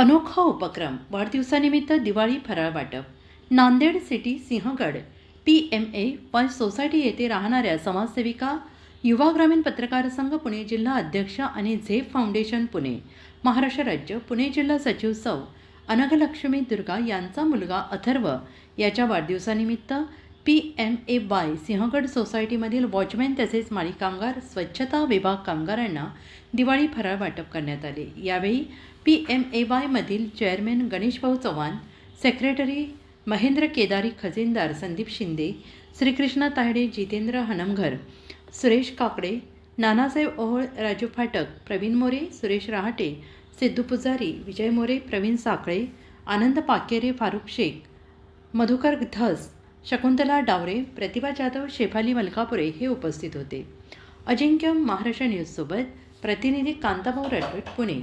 अनोखा उपक्रम वाढदिवसानिमित्त दिवाळी फराळ वाटप. Nanded city Sinhagad P M A Y society येथे राहणाऱ्या समाजसेविका युवा ग्रामीण पत्रकार संघ पुणे जिल्हा अध्यक्ष आणि झेप फाउंडेशन पुणे महाराष्ट्र राज्य पुणे जिल्हा सचिव सौ अनघलक्ष्मी दुर्गा यांचा मुलगा अथर्व याच्या वाढदिवसानिमित्त P M A Y Sinhagad सोसायटीमधील watchman तसेच माळी कामगार स्वच्छता विभाग कामगारांना दिवाळी फराळ वाटप करण्यात आले. यावेळी पी एम ए वायमधील चेअरमॅन गणेशभाऊ चव्हाण सेक्रेटरी महेंद्र केदारी खजिनदार संदीप शिंदे श्रीकृष्णा तायडे जितेंद्र हनमघर सुरेश काकडे नानासाहेब ओहोळ राजू फाटक प्रवीण मोरे सुरेश रहाटे सिद्धू पुजारी विजय मोरे प्रवीण साखळे आनंद पाकेरे फारुख शेख मधुकर धस शकुंतला डावरे प्रतिभा जाधव शेफाली मलकापुरे हे उपस्थित होते. अजिंक्य महाराष्ट्र न्यूजसोबत प्रतिनिधी कांताभाऊ रटवट पुणे.